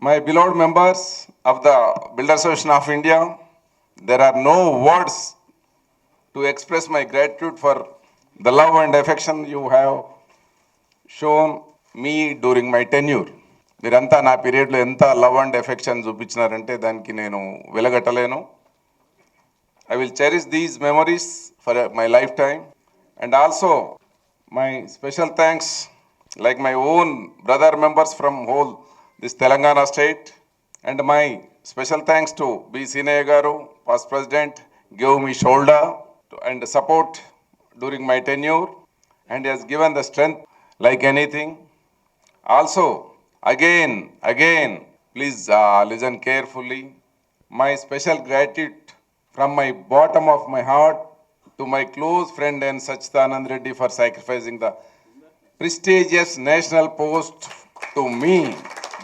My beloved members of the Builder Association of India, there are no words to express my gratitude for the love and affection you have shown me during my tenure. మీరంతా నా పీరియడ్లో ఎంత love and affection చూపించినారంటే దానికి నేను వెలగట్టలేను I will cherish these memories for uh, my lifetime. And also, my special thanks, like my own brother members from whole this Telangana state. And my special thanks to B. Sinayagaru, past president, gave me shoulder to, and support during my tenure and has given the strength like anything. Also, again, again, please uh, listen carefully. My special gratitude from my bottom of my heart to my close friend and Sachidanand Reddy for sacrificing the prestigious national post to me.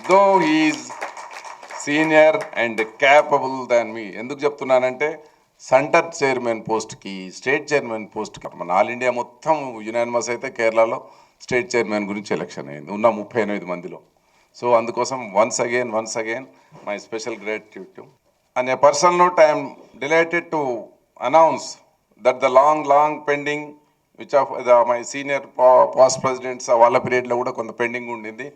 Though is senior and capable than me ఎందుకు చెప్తున్నానంటే centre chairman పోస్ట్కి state chairman పోస్ట్కి మన all India మొత్తం unanimous అయితే కేరళలో state chairman గురించి election అయింది. ఉన్న ముప్పై ఎనిమిది మందిలో. సో అందుకోసం once again once again my special gratitude and a personal note I'm delighted to announce that the long long pending which of the my senior past presidents వాళ్ళ పీరియడ్లో కూడా కొంత పెండింగ్ ఉండింది.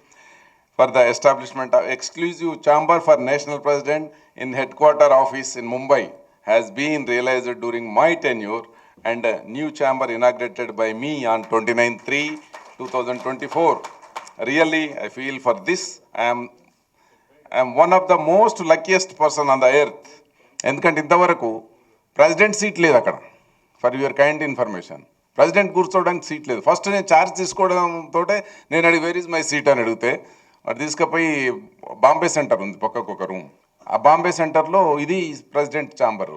For the establishment of exclusive chamber for national president in headquarter office in Mumbai has been realized during my tenure and a new chamber inaugurated by me on 29-3-2024. Really, I feel for this, I am I am one of the most luckiest person on the earth. ఎందుకంటే ఇంతవరకు president seat లేదు అక్కడ for your kind information president కూర్చోవడానికి seat లేదు first నేను charge తీసుకోవడంతో నేను అడిగి వేర్ ఇస్ మై సీట్ అని అడిగితే వాడు తీసుకుపోయి బాంబే సెంటర్ ఉంది పక్కకు ఒక రూమ్ ఆ బాంబే సెంటర్లో ఇది ప్రెసిడెంట్ ఛాంబర్.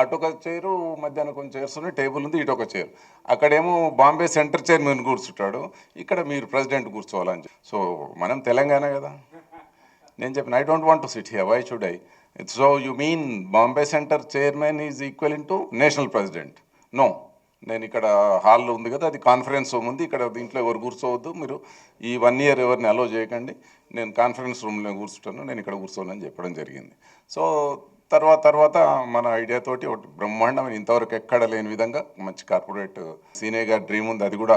అటొక చైరు మధ్యాహ్నం కొంచెం చైర్స్ ఉన్నాయి టేబుల్ ఉంది ఇటొక చైర్. అక్కడేమో బాంబే సెంటర్ చైర్మన్ కూర్చుంటాడు ఇక్కడ మీరు ప్రెసిడెంట్ కూర్చోవాలని చెప్పి. సో మనం తెలంగాణ కదా. నేను చెప్పిన I don't want to sit here why should I so you mean Bombay centre chairman is equal in to national president no నేను ఇక్కడ హాల్లో ఉంది కదా అది కాన్ఫరెన్స్ రూమ్ ఉంది. ఇక్కడ దీంట్లో ఎవరు కూర్చోవద్దు. మీరు ఈ వన్ ఇయర్ ఎవరిని అలో చేయకండి. నేను కాన్ఫరెన్స్ రూమ్లో కూర్చుంటాను. నేను ఇక్కడ కూర్చోనని చెప్పడం జరిగింది. సో తర్వాత తర్వాత మన ఐడియా తోటి ఒకటి బ్రహ్మాండం ఇంతవరకు ఎక్కడ లేని విధంగా మంచి కార్పొరేట్ సీనియర్ గారి డ్రీమ్ ఉంది. అది కూడా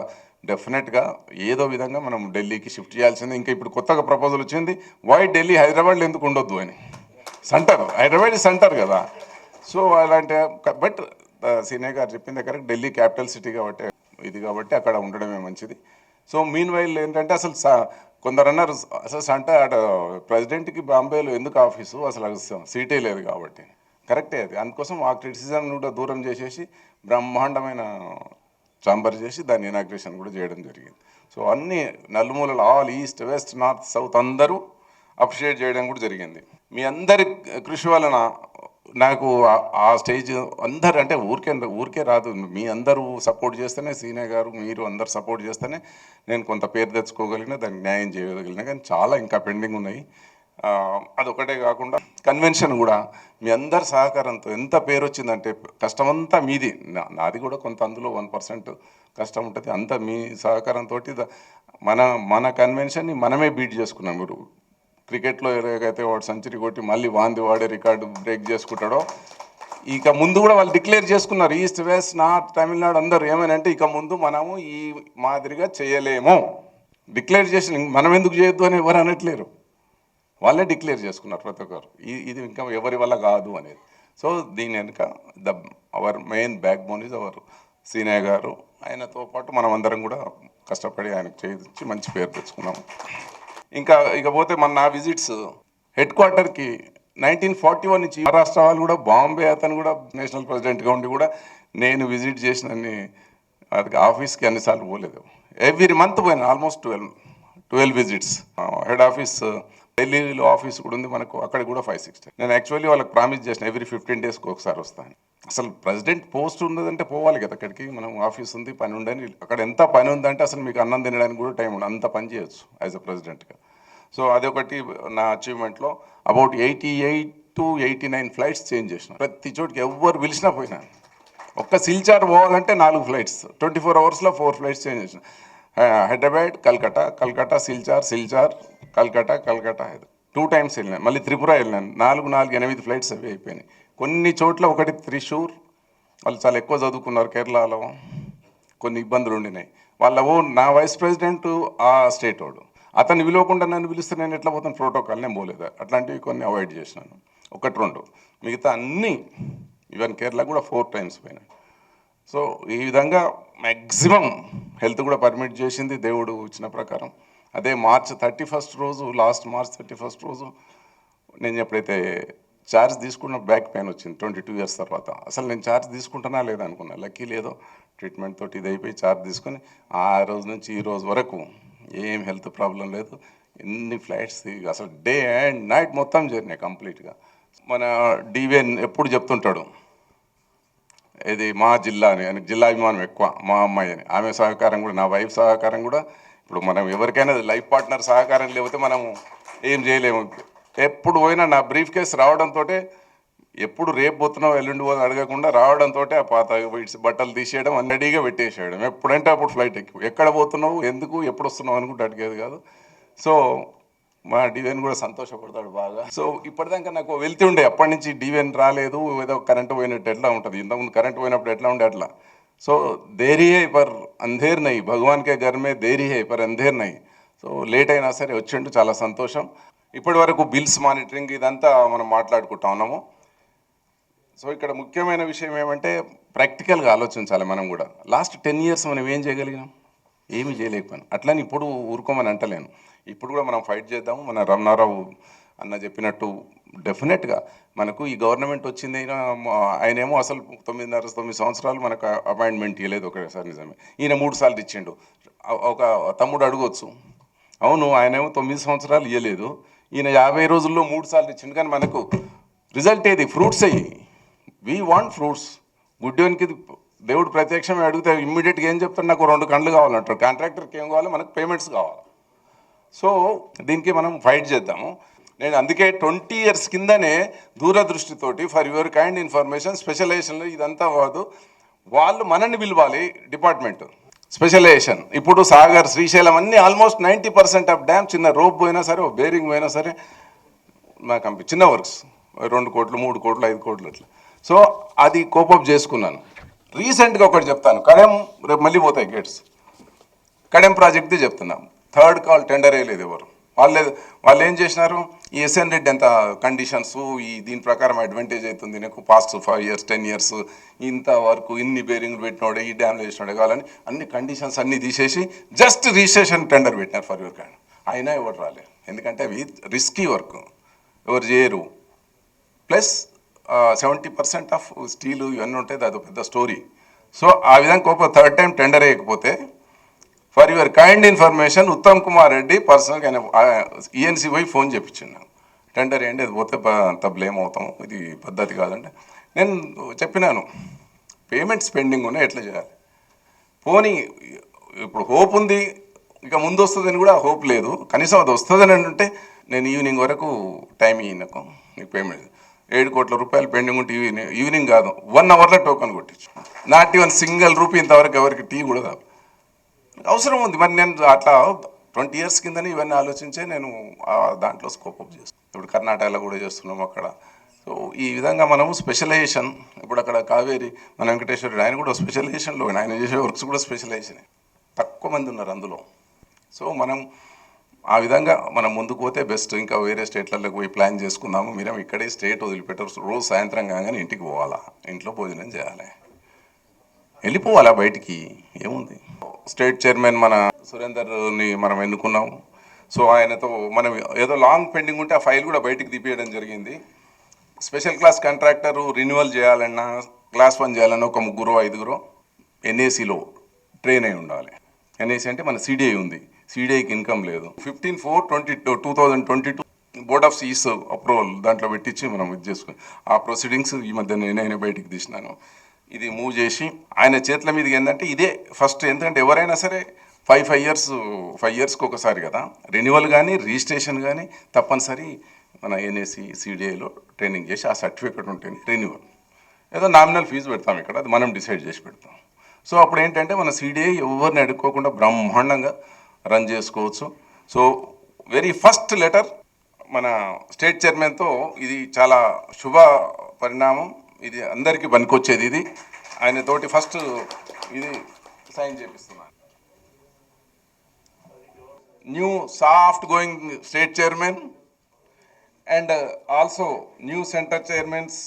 డెఫినెట్గా ఏదో విధంగా మనం ఢిల్లీకి షిఫ్ట్ చేయాల్సింది. ఇంకా ఇప్పుడు కొత్తగా ప్రపోజల్ వచ్చింది. వై ఢిల్లీ హైదరాబాద్లో ఎందుకు ఉండొద్దు అని? సెంటర్. హైదరాబాద్ సెంటర్ కదా. సో అలాంటి బట్ సీనియర్ గారు చెప్పింది కరెక్ట్ ఢిల్లీ క్యాపిటల్ సిటీ కాబట్టి ఇది కాబట్టి అక్కడ ఉండడమే మంచిది. సో మీన్ వైల్ ఏంటంటే అసలు కొందరు అన్నారు అసలు అంటే అటు ప్రెసిడెంట్కి బాంబేలో ఎందుకు ఆఫీసు? అసలు సీటే లేదు కాబట్టి. కరెక్టే అది. అందుకోసం ఆ క్రిటిసిజం కూడా దూరం చేసేసి బ్రహ్మాండమైన చాంబర్ చేసి దాన్ని ఇనాగ్రేషన్ కూడా చేయడం జరిగింది. సో అన్ని నలుమూలలు all east west north south అందరూ అప్రిషియేట్ చేయడం కూడా జరిగింది. మీ అందరి కృషి వలన నాకు ఆ- స్టేజ్ అందరు అంటే ఊరికే ఊరికే రాదు. మీ అందరూ సపోర్ట్ చేస్తేనే సీనియర్ గారు మీరు అందరు సపోర్ట్ చేస్తేనే నేను కొంత పేరు తెచ్చుకోగలిగిన దానికి న్యాయం చేయగలిగిన కానీ చాలా ఇంకా పెండింగ్ ఉన్నాయి. అదొకటే కాకుండా కన్వెన్షన్ కూడా. మీ అందరి సహకారంతో ఎంత పేరు వచ్చిందంటే కష్టమంతా మీది. నా- నాది కూడా కొంత అందులో వన్ పర్సెంట్ కష్టం ఉంటుంది. అంతా మీ సహకారంతో మన మన కన్వెన్షన్ని మనమే బీట్ చేసుకున్నాం మీరు క్రికెట్లో ఎలాగైతే వాడు సెంచరీ కొట్టి మళ్ళీ వాంది వాడే రికార్డు బ్రేక్ చేసుకుంటాడో ఇక ముందు కూడా వాళ్ళు డిక్లేర్ చేసుకున్నారు ఈస్ట్ వెస్ట్ నార్త్ తమిళనాడు అందరూ ఏమని? అంటే ఇక ముందు మనము ఈ మాదిరిగా చేయలేము. డిక్లేర్ చేసిన మనం ఎందుకు చేయొద్దు అని ఎవరు అనట్లేరు. వాళ్ళే డిక్లేర్ చేసుకున్నారు ప్రతి ఒక్కరు. ఇది ఇంకా ఎవరి వల్ల కాదు అనేది. సో దీని వెనుక the our main backbone is our senior గారు. ఆయనతో పాటు మనం అందరం కూడా కష్టపడి ఆయనకు చేయించి మంచి పేరు తెచ్చుకున్నాము. ఇంకా ఇకపోతే మన నా విజిట్స్ హెడ్ క్వార్టర్కి నైన్టీన్ ఫార్టీ వన్ నుంచి మహారాష్ట్ర వాళ్ళు కూడా బాంబే అతను కూడా నేషనల్ ప్రెసిడెంట్గా ఉండి కూడా నేను విజిట్ చేసిన అది ఆఫీస్కి అన్నిసార్లు పోలేదు. ఎవ్రీ మంత్ పోయినా almost twelve twelve visits head office ఢిల్లీలో ఆఫీస్ కూడా ఉంది. మనకు అక్కడ కూడా ఫైవ్ సిక్స్ నేను యాక్చువల్లీ వాళ్ళకి ప్రామిస్ చేసిన ఎవ్రీ ఫిఫ్టీన్ డేస్కి ఒకసారి వస్తాను అసలు ప్రెసిడెంట్ పోస్ట్ ఉన్నదంటే పోవాలి కదా అక్కడికి. మనం ఆఫీస్ ఉంది పని ఉండని అక్కడ ఎంత పని ఉందంటే అసలు మీకు అన్నం తినడానికి కూడా టైం ఉండదు. అంత పని చేయొచ్చు యాజ్ అ ప్రెసిడెంట్గా సో అదొకటి నా అచీవ్మెంట్లో about eighty eight to eighty nine flights change చేసిన. ప్రతి చోటికి ఎవ్వరు పిలిచినా పోయినా. ఒక్క సిల్చార్ పోవాలంటే నాలుగు ఫ్లైట్స్ ట్వంటీ ఫోర్ అవర్స్లో ఫోర్ ఫ్లైట్స్ చేంజ్ చేసిన. హైదరాబాద్ కల్కటా కల్కటా సిల్చార్ సిల్చార్ కల్కటా కల్కటా టూ టైమ్స్ వెళ్ళినాను. మళ్ళీ త్రిపుర వెళ్ళినాను. నాలుగు నాలుగు ఎనిమిది ఫ్లైట్స్ అవి అయిపోయినాయి. కొన్ని చోట్ల ఒకటి త్రిశూర్. వాళ్ళు చాలా ఎక్కువ చదువుకున్నారు కేరళలో. కొన్ని ఇబ్బందులు ఉండినాయి. వాళ్ళ ఓ నా వైస్ ప్రెసిడెంట్ ఆ స్టేట్ వాడు. అతను విలువకుండా నన్ను పిలిస్తే నేను ఎట్లా పోతాను? ప్రోటోకాల్ నేను పోలేదు? అట్లాంటివి కొన్ని అవాయిడ్ చేసినాను. ఒకటి రెండు. మిగతా అన్నీ ఈవెన్ కేరళ కూడా ఫోర్ టైమ్స్ పోయినాను సో ఈ విధంగా మ్యాక్సిమం హెల్త్ కూడా పర్మిట్ చేసింది దేవుడు ఇచ్చిన ప్రకారం. అదే మార్చ్ థర్టీ ఫస్ట్ రోజు లాస్ట్ మార్చ్ థర్టీ ఫస్ట్ రోజు నేను ఎప్పుడైతే ఛార్జ్ తీసుకున్న బ్యాక్ పెయిన్ వచ్చింది ట్వంటీ టూ ఇయర్స్ తర్వాత. అసలు నేను ఛార్జ్ తీసుకుంటున్నా లేదా అనుకున్నా. లక్కీ లేదో ట్రీట్మెంట్ తోటి ఇది అయిపోయి ఛార్జ్ తీసుకొని ఆ రోజు నుంచి ఈ రోజు వరకు ఏం హెల్త్ ప్రాబ్లం లేదు. ఎన్ని ఫ్లైట్స్ అసలు డే అండ్ నైట్ మొత్తం జర్నీ కంప్లీట్గా. మన డివిఎన్ ఎప్పుడు చెప్తుంటాడు ఇది మా జిల్లా అని అని జిల్లా అభిమానం ఎక్కువ మా అమ్మాయి అని. ఆమె సహకారం కూడా నా వైఫ్ సహకారం కూడా ఇప్పుడు మనం ఎవరికైనా లైఫ్ పార్ట్నర్ సహకారం లేకపోతే మనం ఏం చేయలేము. ఎప్పుడు పోయినా నా బ్రీఫ్ కేసు రావడంతో ఎప్పుడు రేపు పోతున్నావు ఎల్లుండి పోదు అడగకుండా రావడంతో ఆ పాత బట్టలు తీసేయడం అన్నడీగా పెట్టేసేయడం. ఎప్పుడంటే అప్పుడు ఫ్లైట్ ఎక్కువ ఎక్కడ పోతున్నావు ఎందుకు ఎప్పుడు వస్తున్నావు అనుకుంటే అడిగేది కాదు. సో మా డివెన్ కూడా సంతోషపడతాడు బాగా. సో ఇప్పటిదాకా నాకు వెళ్తూ ఉండే. అప్పటి నుంచి డివెన్ రాలేదు ఏదో కరెంట్ పోయినట్టు ఎట్లా ఉంటుంది? ఇంతకుముందు కరెంట్ పోయినప్పుడు ఎట్లా ఉండే అట్లా. సో దేరీ హై పర్ అంధేర్ నై. భగవాన్కే గర్మే దేరీ హై పర్ అంధేర్ నై. సో లేట్ అయినా సరే వచ్చిండు చాలా సంతోషం. ఇప్పటి వరకు బిల్స్ మానిటరింగ్ ఇదంతా మనం మాట్లాడుకుంటా ఉన్నాము. సో ఇక్కడ ముఖ్యమైన విషయం ఏమంటే ప్రాక్టికల్గా ఆలోచించాలి మనం కూడా. లాస్ట్ టెన్ ఇయర్స్ మనం ఏం చేయగలిగినాం? ఏమి చేయలేకపోయాను. అట్లని ఇప్పుడు ఊరుకోమని అంటలేను. ఇప్పుడు కూడా మనం ఫైట్ చేద్దాము. మన రమణారావు అన్న చెప్పినట్టు డెఫినెట్గా మనకు ఈ గవర్నమెంట్ వచ్చింది అయినా ఆయనేమో అసలు తొమ్మిదిన్నర తొమ్మిది సంవత్సరాలు మనకు అపాయింట్మెంట్ ఇవ్వలేదు ఒకసారి నిజమే. ఈయన మూడు సార్లు ఇచ్చిండు. ఒక తమ్ముడు అడగవచ్చు అవును ఆయనేమో తొమ్మిది సంవత్సరాలు ఇవ్వలేదు ఈయన యాభై రోజుల్లో మూడు సార్లు ఇచ్చిండు. కానీ మనకు రిజల్ట్ ఏది? ఫ్రూట్స్ అయ్యి వీ వాంట్ ఫ్రూట్స్ గుడ్డోనికి దేవుడు ప్రత్యక్షమే అడిగితే ఇమ్మీడియట్గా ఏం చెప్తాడు? నాకు రెండు కండ్లు కావాలంటారు కాంట్రాక్టర్కి ఏం కావాలి? మనకు పేమెంట్స్ కావాలి. సో దీనికి మనం ఫైట్ చేద్దాము. నేను అందుకే ట్వంటీ ఇయర్స్ కిందనే దూరదృష్టితోటి ఫర్ యువర్ కైండ్ ఇన్ఫర్మేషన్ స్పెషలైజేషన్లో ఇదంతా కాదు. వాళ్ళు మనల్ని పిలవాలి డిపార్ట్మెంట్. స్పెషలైజేషన్ ఇప్పుడు సాగర్ శ్రీశైలం అన్ని almost ninety percent of dam చిన్న రోప్ పోయినా సరే ఓ బేరింగ్ పోయినా సరే మా కంపెనీ చిన్న వర్క్స్ రెండు కోట్లు మూడు కోట్లు ఐదు కోట్లు అట్లా. సో అది కోపప్ చేసుకున్నాను. రీసెంట్గా ఒకటి చెప్తాను. కడెం రేపు మళ్ళీ పోతాయి గేట్స్ కడెం ప్రాజెక్ట్ది చెప్తున్నాం. థర్డ్ కాల్ టెండర్ వేయలేదు ఎవరు. వాళ్ళు వాళ్ళు ఏం చేసినారు? ఈ ఎస్ఎన్ రెడ్డి ఎంత కండిషన్స్ ఈ దీని ప్రకారం అడ్వాంటేజ్ అవుతుంది నీకు? Past five years ten years ఇంత వరకు ఇన్ని బేరింగ్లు పెట్టినోడే ఈ డ్యామ్లు చేసినోడే కావాలని అన్ని కండిషన్స్ అన్ని తీసేసి జస్ట్ రిజిస్ట్రేషన్ టెండర్ పెట్టినారు ఫర్ యువర్ క్యాండ్ అయినా ఎవరు రాలే. ఎందుకంటే అవి రిస్కీ వర్క్ ఎవరు చేయరు. Plus seventy percent of steel ఇవన్నీ ఉంటాయి అది పెద్ద స్టోరీ సో ఆ విధంగా ఒక థర్డ్ టైం టెండర్ వేయకపోతే for your kind information Uttam Kumar Reddy పర్సనల్గా ఆయన ఈఎన్సీ పోయి ఫోన్ చెప్పించిండు టెండర్ ఏంటి? అది పోతే అంత బ్లేమ్ అవుతాము ఇది పద్ధతి కాదంటే. నేను చెప్పినాను. పేమెంట్స్ పెండింగ్ ఉన్నాయి ఎట్లా చేయాలి? పోనీ ఇప్పుడు హోప్ ఉంది ఇక ముందు వస్తుందని కూడా హోప్ లేదు. కనీసం అది వస్తుందని అంటే నేను ఈవినింగ్ వరకు టైం ఇయ్యనకు నీకు పేమెంట్ ఏడు కోట్ల రూపాయలు పెండింగ్ ఉంటే ఈవినింగ్ ఈవినింగ్ కాదు. వన్ అవర్లో టోకన్ కొట్టించు. నాట్ ఈవెన్ సింగిల్ రూపీ ఇంతవరకు ఎవరికి టీ కూడా కాదు అవసరం ఉంది. మరి నేను అట్లా ట్వంటీ ఇయర్స్ కిందనే ఇవన్నీ ఆలోచించే నేను దాంట్లో స్కోప్ అప్ చేస్తాను ఇప్పుడు కర్ణాటకలో కూడా చేస్తున్నాం అక్కడ. సో ఈ విధంగా మనము స్పెషలైజేషన్ ఇప్పుడు అక్కడ కావేరి మన వెంకటేశ్వరుడు ఆయన కూడా స్పెషలైజేషన్లో ఆయన చేసే వర్క్స్ కూడా స్పెషలైజేషన్ తక్కువ మంది ఉన్నారు అందులో. సో మనం ఆ విధంగా మనం ముందుకు పోతే బెస్ట్ ఇంకా వేరే స్టేట్లలో పోయి ప్లాన్ చేసుకుందాము. మీరు ఇక్కడే స్టేట్ వదిలిపెట్టరు. రోజు సాయంత్రం కాగానే ఇంటికి పోవాలా. ఇంట్లో భోజనం చేయాలి. వెళ్ళిపోవాలా బయటికి? ఏముంది? స్టేట్ చైర్మన్ మన సురేందర్ని మనం ఎన్నుకున్నాము సో ఆయనతో మనం ఏదో లాంగ్ పెండింగ్ ఉంటే ఆ ఫైల్ కూడా బయటికి తీపియడం జరిగింది. స్పెషల్ క్లాస్ కాంట్రాక్టర్ రిన్యువల్ చేయాలన్నా క్లాస్ వన్ చేయాలన్నా ఒక ముగ్గురు ఐదుగురు ఎన్ఏసీలో ట్రైన్ అయి ఉండాలి. ఎన్ఏసి అంటే మన సిడిఐ ఉంది. సిడిఐకి ఇన్కమ్ లేదు. Fifteen four twenty two two thousand twenty two board of CEs approval దాంట్లో పెట్టించి మనం ఇది చేసుకుని ఆ ప్రొసీడింగ్స్ ఈ మధ్య నేనే బయటికి తీసినాను. ఇది మూవ్ చేసి ఆయన చేతుల మీదకి ఏంటంటే ఇదే ఫస్ట్ ఎందుకంటే ఎవరైనా సరే ఫైవ్ ఫైవ్ ఇయర్స్ ఫైవ్ ఇయర్స్కి ఒకసారి కదా. రెన్యువల్ కానీ రిజిస్ట్రేషన్ కానీ తప్పనిసరి మన ఎన్ఏసి సిడిఐలో ట్రైనింగ్ చేసి ఆ సర్టిఫికేట్ ఉంటుంది రెన్యువల్ ఏదో నామినల్ ఫీజు పెడతాం ఇక్కడ అది మనం డిసైడ్ చేసి పెడతాం. సో అప్పుడు ఏంటంటే మన సిడిఐ ఎవరిని అడుక్కోకుండా బ్రహ్మాండంగా రన్ చేసుకోవచ్చు. సో వెరీ ఫస్ట్ లెటర్ మన స్టేట్ చైర్మన్తో ఇది చాలా శుభ పరిణామం. ఇది అందరికీ పనికి వచ్చేది ఇది. ఆయన తోటి ఫస్ట్ ఇది sign చేపిస్తున్నా. New soft going state chairman and also new centre chairmans.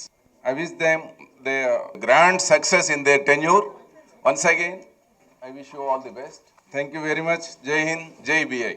I wish them the grand success in their tenure. Once again I wish you all the best. Thank you very much. Jai Hind Jai BI.